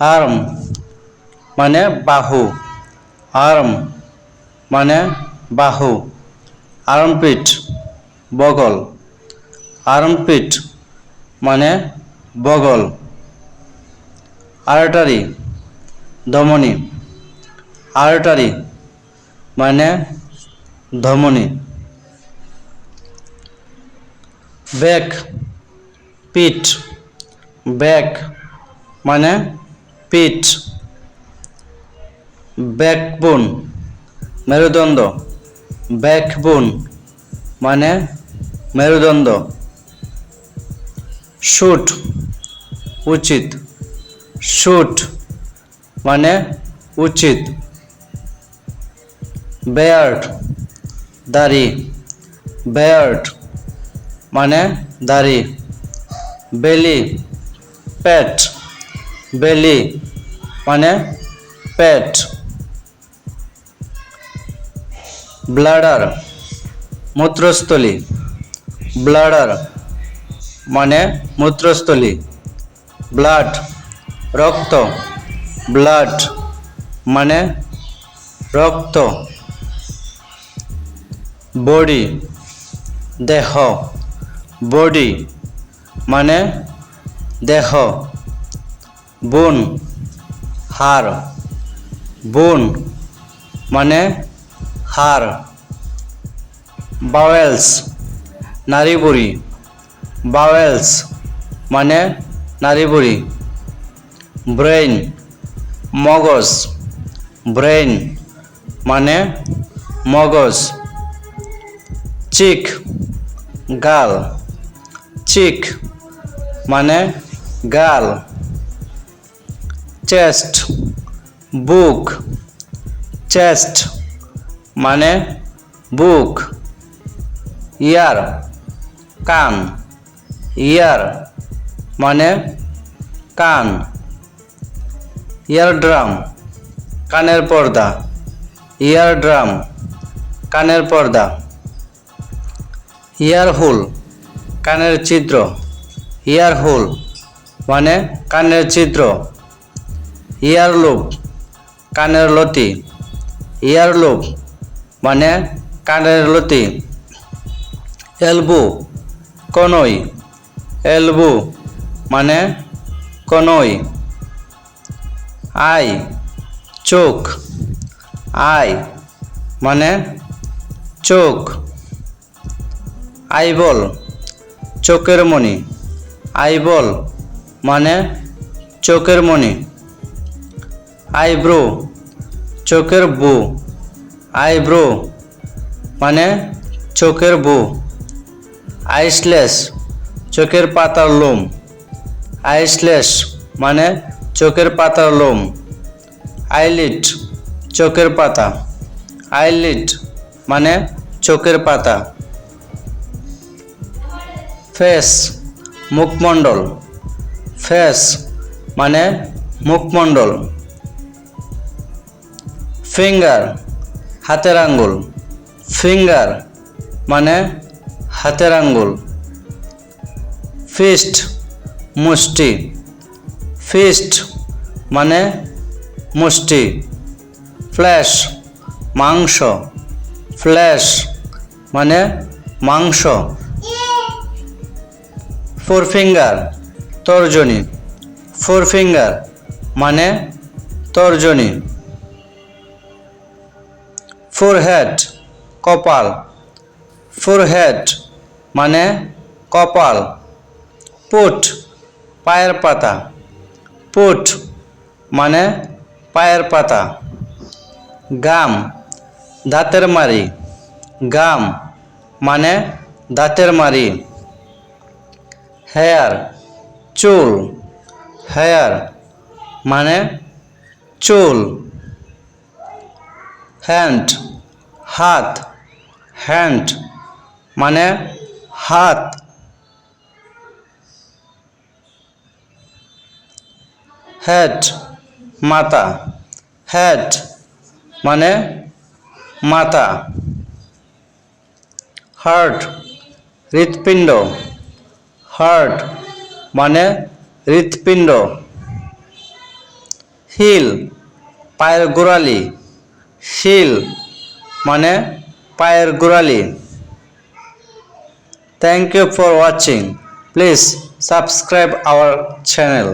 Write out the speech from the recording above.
Arm মানে বাহু। Arm মানে বাহু। আর্মপিট বগল। আর্মপিট মানে বগল। আর্টারি ধমনী। আর্টারি মানে ধমনী। ব্যাক পিঠ। ব্যাক মানে পিঠ ব্যাকবোন মেরুদণ্ড ব্যাকবোন মানে মেরুদণ্ড। শুট উচিত। শুট মানে উচিত। বেয়ার্ড দাড়ি। বেয়ার্ড মানে দাড়ি। বেলি পেট বেলি মানে পেট। ব্লাডার, মূত্রস্থলী। ব্লাডার মানে মূত্রস্থলী। ব্লাড, রক্ত। ব্লাড মানে রক্ত। বডি, দেহ। বডি মানে দেহ। বোন হাড় বোন মানে হাড় বাওয়েলস, নারী বুড়ি। বাওয়েলস মানে নারী বুড়ি। ব্রেইন, মগজ। ব্রেইন মানে মগজ। চিক, গাল। চিক মানে গাল। চেস্ট, বুক। চেস্ট মানে বুক। ইয়ার, কান। ইয়ার মানে কান। ইয়ার ড্রাম কানের পর্দা। ইয়ার ড্রাম কানের পর্দা। ইয়ার হোল কানের ছিদ্র। ইয়ার হোল মানে কানের ছিদ্র। ইয়ার লোভ কানের লতি। ইয়ার লোভ মানে কানের লতি। এলবু কনই এলবু মানে কনই আই, চোখ। আই মানে চোখ। আইবল, চোখের মণি। আইবল মানে চোখের মণি। আইব্রো চোখের বু। আইব্রো মানে চোখের বু। আইসলেস, চোখের পাতার লোম। আইসলেস মানে চোখের পাতার লোম। আইলিট, চোখের পাতা। আইলিট মানে চোখের পাতা। ফেস, মুখমণ্ডল। ফেস মানে মুখমণ্ডল। ফিঙ্গার হাতের আঙ্গুল। ফিঙ্গার মানে হাতের আঙ্গুল। ফিস্ট মুষ্টি। ফিস্ট মানে মুষ্টি। ফ্ল্যাশ মাংস। ফ্ল্যাশ মানে মাংস। ফোর ফিঙ্গার তর্জনী। ফোর ফিঙ্গার মানে তর্জনী। ফোরহেড কপাল। ফোরহেড মানে কপাল। পুট পায়ের পাতা। পুট মানে পায়ের পাতা। গাম দাঁতের মারি গাম মানে দাঁতের মারি হেয়ার চুল। হেয়ার মানে চুল। হ্যান্ড হাত হ্যান্ড মানে হাত। হেড মাথা। হেড মানে মাথা। হার্ট হৃৎপিণ্ড। হার্ট মানে হৃৎপিণ্ড। হিল পায়ের গোড়ালি। হিল মানে পায়ের গোড়ালি। Thank you for watching please subscribe our channel